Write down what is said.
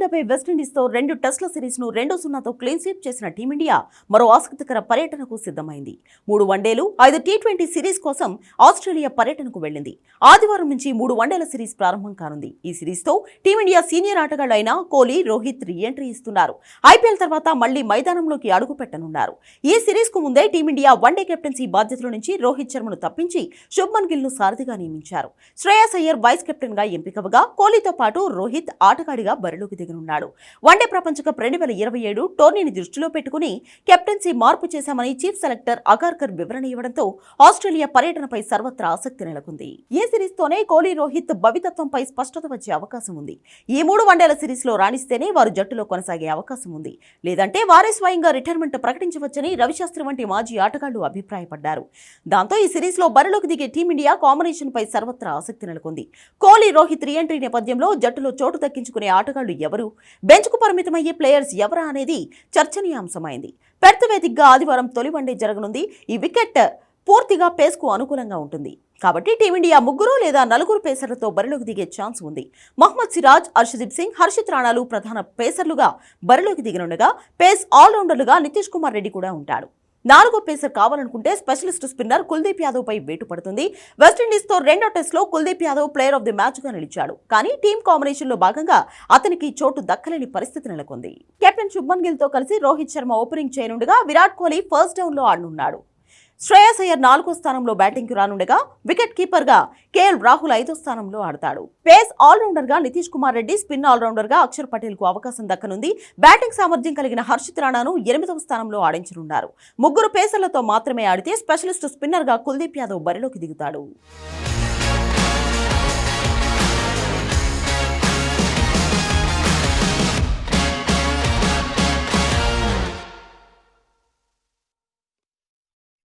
వాడిగడపై వెస్టిండీస్తో రెండు టెస్ట్ల సిరీస్ను రెండు సున్నాతో క్లీన్ స్వీప్ చేసిన టీమిండియా మరో ఆసక్తికర పర్యటనకు సిద్ధమైంది. మూడు వన్డేలు ఐదు టీ ట్వంటీ సిరీస్ కోసం ఆస్ట్రేలియా పర్యటనకు వెళ్ళింది. ఆదివారం నుంచి మూడు వన్డేల సిరీస్ ప్రారంభం కానుంది. ఈ సిరీస్తో టీమిండియా సీనియర్ ఆటగాళ్ళు అయిన కోహ్లీ రోహిత్ రీ ఎంట్రీ ఇస్తున్నారు. ఐపీఎల్ తర్వాత మళ్ళీ మైదానంలోకి అడుగు పెట్టనున్నారు. ఈ సిరీస్కు ముందే టీమిండియా వన్డే కెప్టెన్సీ బాధ్యతల నుంచి రోహిత్ శర్మను తప్పించి శుభ్మన్ గిల్ను సారథిగా నియమించారు. శ్రేయాస్ అయ్యర్ వైస్ కెప్టెన్గా ఎంపికవగా కోహ్లీతో పాటు రోహిత్ ఆటగాడిగా బరిలోకి దిగనున్నాడు వన్డే ప్రపంచ కప్ రెండు వేల ఇరవై ఏడు టోర్నీని దృష్టిలో పెట్టుకుని కెప్టెన్సీ మార్పు చేశామని చీఫ్ సెలెక్టర్ అగార్కర్ వివరణ ఇవ్వడంతో ఆస్ట్రేలియా పర్యటనపై సర్వత్రా ఆసక్తి నెలకొంది. ఈ సిరీస్ తోనే కోహ్లీ రోహిత్ భవితత్వంపై స్పష్టత వచ్చే అవకాశం ఉంది. ఈ మూడు వన్డేల సిరీస్లో రాణిస్తేనే వారు జట్టులో కొనసాగే అవకాశం ఉంది. లేదంటే వారే స్వయంగా రిటైర్మెంట్ ప్రకటించవచ్చని రవిశాస్త్రి వంటి మాజీ ఆటగాళ్ళు అభిప్రాయపడ్డారు. దాంతో ఈ సిరీస్లో బరిలోకి దిగే టీమిండియా కాంబినేషన్ పై సర్వత్రా ఆసక్తి నెలకొంది. కోహ్లీ రోహిత్ రీఎంట్రీ నేపథ్యంలో జట్టులో చోటు దక్కించుకునే ఆటగాళ్ళు ఎవరు బెంచ్కు పరిమితమయ్యే ప్లేయర్స్ ఎవరా అనేది చర్చనీయాంశమైంది. పెర్త్ వేదికగా ఆదివారం తొలి వన్డే జరగనుంది. ఈ వికెట్ పూర్తిగా పేస్కు అనుకూలంగా ఉంటుంది. కాబట్టి టీమిండియా ముగ్గురు లేదా నలుగురు పేసర్లతో బరిలోకి దిగే ఛాన్స్ ఉంది. మహ్మద్ సిరాజ్ హర్షదీప్ సింగ్ హర్షిత్ రాణాలు ప్రధాన పేసర్లుగా బరిలోకి దిగనుండగా పేస్ ఆల్రౌండర్లుగా నితీష్ కుమార్ రెడ్డి కూడా ఉంటాడు. నాలుగో పేసర్ కావాలనుకుంటే స్పెషలిస్ట్ స్పిన్నర్ కుల్దీప్ యాదవ్ పై వేటు పడుతుంది. వెస్టిండీస్తో రెండో టెస్ట్లో Kuldeep Yadav player of the మ్యాచ్గా నిలిచాడు. కానీ టీం కాంబినేషన్లో భాగంగా అతనికి చోటు దక్కలేని పరిస్థితి నెలకొంది. కెప్టెన్ శుభ్మన్ గిల్తో కలిసి రోహిత్ శర్మ ఓపెనింగ్ చేయనుండగా విరాట్ కోహ్లీ ఫస్ట్ డౌన్లో ఆడనున్నాడు. శ్రేయస్ అయ్యర్ నాలుగో స్థానంలో బ్యాటింగ్కు రానుండగా వికెట్ కీపర్గా కేఎల్ రాహుల్ ఐదో స్థానంలో ఆడతాడు. పేస్ ఆల్రౌండర్గా నితీష్ కుమార్ రెడ్డి స్పిన్ ఆల్రౌండర్గా అక్షర్ పటేల్కు అవకాశం దక్కనుంది. బ్యాటింగ్ సామర్థ్యం కలిగిన హర్షిత్ రాణాను ఎనిమిదవ స్థానంలో ఆడించనున్నారు. ముగ్గురు పేసర్లతో మాత్రమే ఆడితే స్పెషలిస్ట్ స్పిన్నర్గా కుల్దీప్ యాదవ్ బరిలోకి దిగుతాడు.